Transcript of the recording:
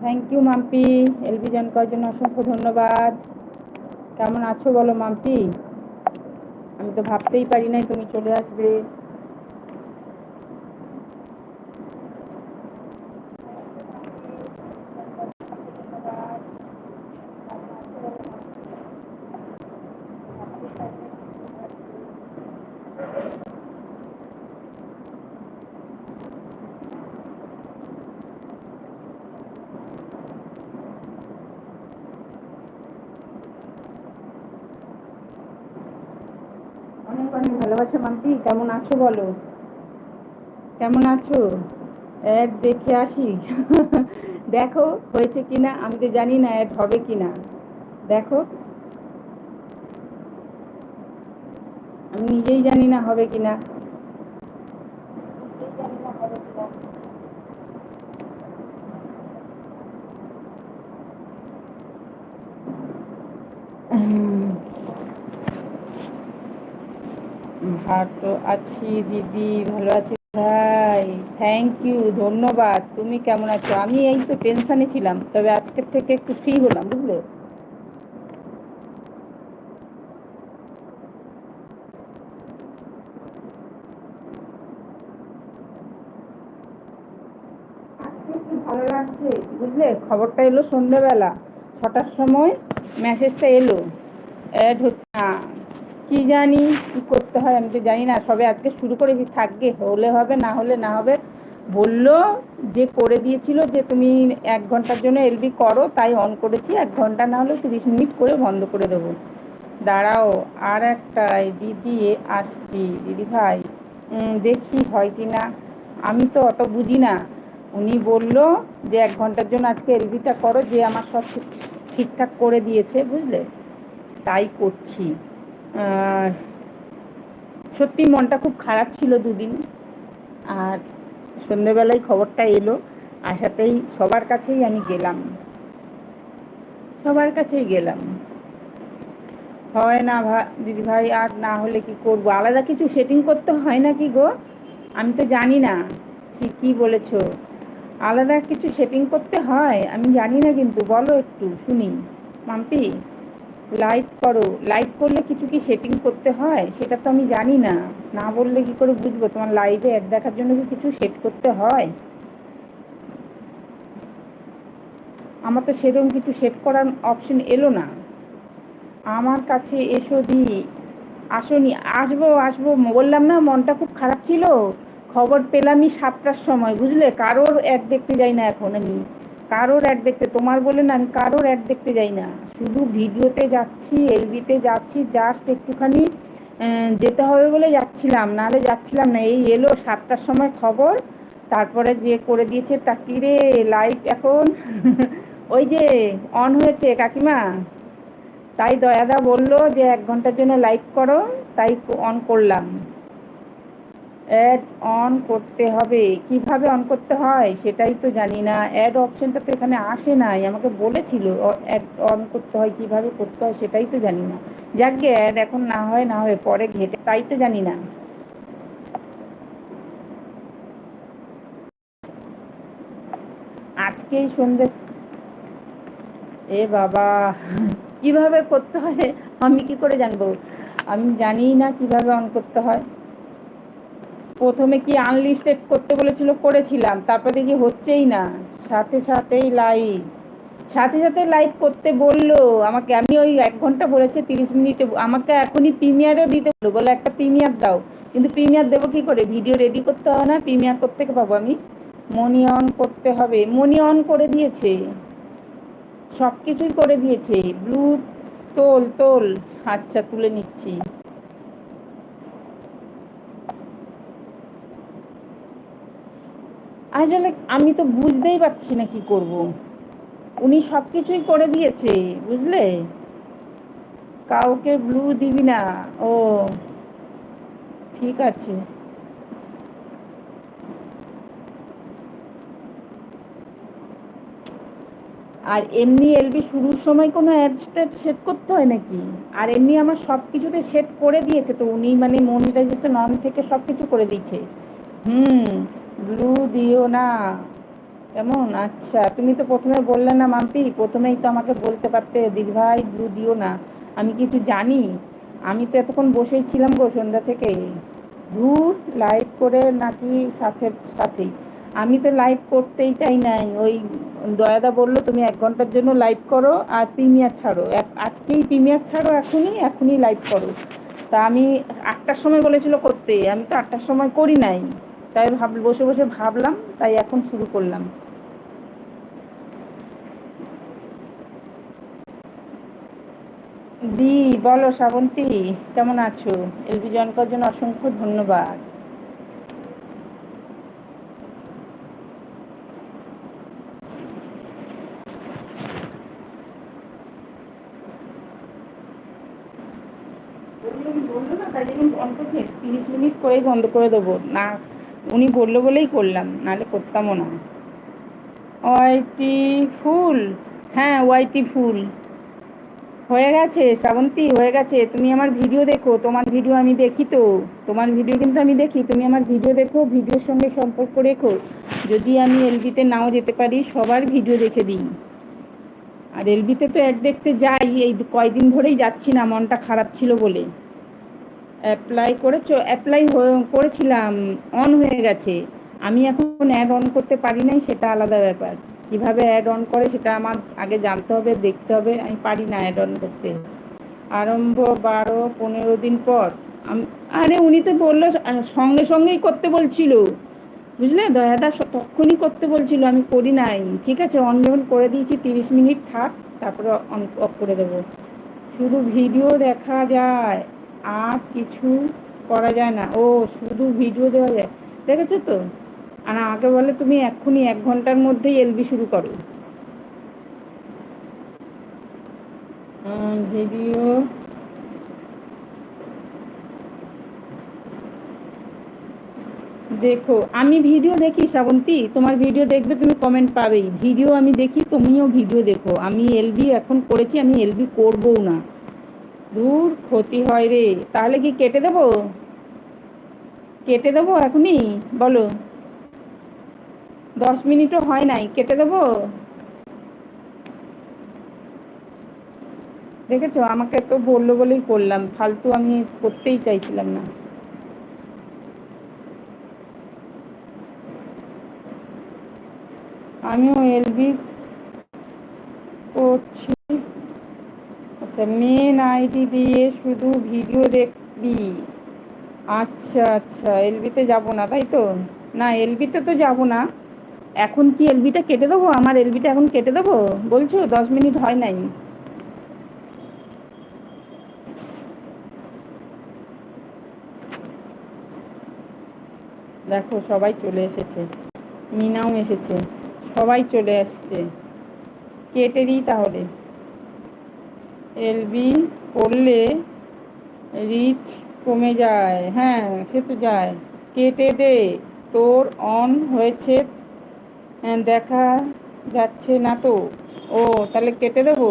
Thank you Mampi এলবি জনকার জন্য অসংখ্য ধন্যবাদ। কেমন আছো বলো মাম্পি আমি তো ভাবতেই পারি নাই তুমি চলে আসবে। ভালোবাসা মাম্পি, কেমন আছো বলো? কেমন আছো? অ্যাড দেখে আসি। দেখো, হয়েছে কিনা আমি তো জানি না অ্যাড হবে কিনা। দেখো। আমি নিজেই জানি না হবে কিনা। ভালো আছি, দিদি, ভালো আছি ভাই। থ্যাংক ইউ ধন্যবাদ। তুমি কেমন আছো? আমি এই তো টেনশনে ছিলাম, তবে আজকের থেকে একটু ফ্রি হলাম, বুঝলে? ভালো লাগছে, বুঝলে? খবরটা এলো সন্ধ্যেবেলা। ছটার সময় মেসেজটা এলো। অ্যাড হচ্ছে না কি জানি, কি করতে হয় আমি তো জানি না। সবে আজকে শুরু করেছি থাকবে হলে হবে, না হলে না হবে। বলল যে করে দিয়েছিল যে তুমি এক ঘণ্টার জন্য এলবি করো, তাই অন করেছি। এক ঘণ্টা না হলে তিরিশ মিনিট করে বন্ধ করে দেবো। দাঁড়াও, আর একটা দিয়ে আসছি। দিদি ভাই দেখি হয় কি না। আমি তো অত বুঝি না। উনি বলল যে এক ঘণ্টার জন্য আজকে এলবিটা করো, যে আমার সব ঠিকঠাক করে দিয়েছে, বুঝলে? তাই করছি। সত্যি মনটা খুব খারাপ ছিল দুদিন। আর সন্ধেবেলায় খবরটা এলো আসাতেই সবার কাছেই আমি গেলাম। সবার কাছেই গেলাম। হয় না দিদি ভাই, আর না হলে কি করব? আলাদা কিছু সেটিং করতে হয় না কি গো? আমি তো জানি না। ঠিক কী বলেছ? আলাদা কিছু সেটিং করতে হয়? আমি জানি না কিন্তু, বলো একটু, শুনি। মাম্পি? লাইভ করো। লাইভ করলে কিছু কি সেটিং করতে হয়? সেটা তো আমি জানি না। না বললে কি করে বুঝব? তোমার লাইভে অ্যাড দেখার জন্য কি কিছু সেট করতে হয়? আমার তো সেরকম কিছু সেট করার অপশন এলো না। আমার কাছে এসো দি। আসনি। আসব আসব। বললাম না, মনটা খুব খারাপ ছিল। খবর পেলামই সাতটার সময়, বুঝলে? কারোর অ্যাড দেখতে যাই না এখন আমি। কারোর অ্যাড দেখতে, তোমার বলে না, আমি কারোর অ্যাড দেখতে যাই না। শুধু ভিডিওতে যাচ্ছি, এলবিতে যাচ্ছি জাস্ট একটুখানি যেতে হবে বলে যাচ্ছিলাম। নাহলে যাচ্ছিলাম না। এই এলো সাতটার সময় খবর। তারপরে যে করে দিয়েছে তাকি রে লাইভ এখন? ওই যে অন হয়েছে কাকিমা। তাই দয়াদা বলল যে এক ঘণ্টার জন্য লাইভ করো। তাই অন করলাম। অ্যাড অন করতে হবে। কীভাবে অন করতে হয় সেটাই তো জানি না। অ্যাড অপশনটা তো এখানে আসে নাই। আমাকে বলেছিল অ্যাড অন করতে হয়, কীভাবে করতে হয় সেটাই তো জানি না। যাকে অ্যাড এখন না হয় না হয় পরে ঘেটে, তাই তো জানি না। আজকেই সন্ধ্যে এ বাবা, কীভাবে করতে হয় আমি কি করে জানব? আমি জানি না কীভাবে অন করতে হয়। প্রথমে কি আনলিস্টেড করতে বলেছিল? করেছিলাম। তারপর দেখি হচ্ছেই না। সাথে সাথেই লাইভ সাথে সাথে লাইভ করতে বলল। আমাকে আমি ওই এক ঘণ্টা বলেছে, তিরিশ মিনিটে আমাকে এখনই প্রিমিয়ারও দিতে বলল। বলে, একটা প্রিমিয়ার দাও। কিন্তু প্রিমিয়ার দেবো কি করে? ভিডিও রেডি করতে হবে না প্রিমিয়ার করতে পাবো আমি। মনি অন করতে হবে। মনি অন করে দিয়েছে। সব কিছুই করে দিয়েছে। ব্লু তোল তোল। আচ্ছা তুলে নিচ্ছি। আসলে আমি তো বুঝতেই পারছি না কি করব। উনি সব কিছুই করে দিয়েছে, বুঝলে? কাউকে ব্লু দিবি না, ও। ঠিক আছে। আর এমনি এলবি শুরুর সময় কোনো অ্যাড সেট করতে হয় নাকি? আর এমনি আমার সব কিছুতে সেট করে দিয়েছে তো উনি মানে মনিটাইজেশন অন থেকে সব কিছু করে দিচ্ছে হুম। ব্লু দিও না। কেমন? আচ্ছা তুমি তো প্রথমে বললে না মাম্পি, প্রথমেই তো আমাকে বলতে পারতে দিদি ভাই ব্লু দিও না। আমি কিছু জানি? আমি তো এতক্ষণ বসেই ছিলাম গো সন্ধ্যা থেকে। ধূর লাইভ করে নাকি সাথে সাথেই আমি তো লাইভ করতেই চাই নাই। ওই দয়াদা বলল, তুমি এক ঘণ্টার জন্য লাইভ করো আর প্রিমিয়ার ছাড়ো। আজকেই প্রিমিয়ার ছাড়ো এখনই এখনই লাইভ করো। তা আমি আটটার সময় বলেছিল করতে। আমি তো আটটার সময় করি নাই। তাই ভাব, বসে বসে ভাবলাম, তাই এখন শুরু করলাম। দি, বলো শ্রাবন্তী, কেমন আছো? এলবি জয়েন করার জন্য অসংখ্য ধন্যবাদ। তিরিশ মিনিট করেই বন্ধ করে দেবো। না উনি বলল বলেই করলাম, নাহলে করতামও না। ওয়াইটি ফুল হ্যাঁ ওয়াইটি ফুল। হয়ে গেছে, শ্রাবন্তী, হয়ে গেছে। তুমি আমার ভিডিও দেখো, তোমার ভিডিও আমি দেখি তো। তোমার ভিডিও কিন্তু আমি দেখি, তুমি আমার ভিডিও দেখো, ভিডিওর সঙ্গে সম্পর্ক রেখো। যদি আমি এলবিতে নাও যেতে পারি, সবার ভিডিও দেখে দিই। আর এলবিতে তো অ্যাড দেখতে যাই, এই কয়দিন ধরেই যাচ্ছি না, মনটা খারাপ ছিল বলে। অ্যাপ্লাই করেছ অ্যাপ্লাই করেছিলাম অন হয়ে গেছে। আমি এখন অ্যাড অন করতে পারি নাই, সেটা আলাদা ব্যাপার। কীভাবে অ্যাড অন করে সেটা আমার আগে জানতে হবে, দেখতে হবে। আমি পারি না অ্যাড অন করতে। আরম্ভ বারো, পনেরো দিন পর। আরে উনি তো বলল সঙ্গে সঙ্গেই করতে বলছিল। বুঝলে? দয়াদা তখনই করতে বলছিল, আমি করি নাই। ঠিক আছে অন যখন করে দিয়েছি, তিরিশ মিনিট থাক, তারপরে অন অফ করে দেবো। শুধু ভিডিও দেখা যায়। আর কিছু করা যায় না। ও, শুধু ভিডিও দেওয়া যায়। দেখেছ তো? আর আমাকে বলে তুমি এক্ষুনি এক ঘণ্টার মধ্যেই এলবি শুরু করো। ভিডিও দেখো, আমি ভিডিও দেখি শ্রাবন্তী। তোমার ভিডিও দেখবে তুমি কমেন্ট পাবেই। ভিডিও আমি দেখি, তুমিও ভিডিও দেখো। আমি এলবি এখন করেছি, আমি এলবি করবও না। দূর ক্ষতি হয় রে। তাহলে কি কেটে দেবো? কেটে দেবো এখনই? বলো। দশ মিনিটও হয় নাই। কেটে দেবো? দেখেছ? আমাকে তো বলল বলেই করলাম। ফালতু আমি করতেই চাইছিলাম না। আমিও এলবি করছি। আচ্ছা মেন আইডি দিয়ে শুধু ভিডিও দেখবি। আচ্ছা আচ্ছা এলবিতে যাব না, তাই তো? না এলবিতে তো যাব না। এখন কি এলবিটা কেটে দেবো? আমার এলবিটা এখন কেটে দেবো? বলছো, দশ মিনিট হয় নাই। দেখো, সবাই চলে এসেছে। মিনাও এসেছে। সবাই চলে আসছে। কেটে দিই তাহলে। এলবি করলে রিচ কমে যায়। হ্যাঁ সে তো যায়। কেটে দে। তোর অন হয়েছে। দেখা যাচ্ছে না তো ও, তাহলে কেটে দেবো?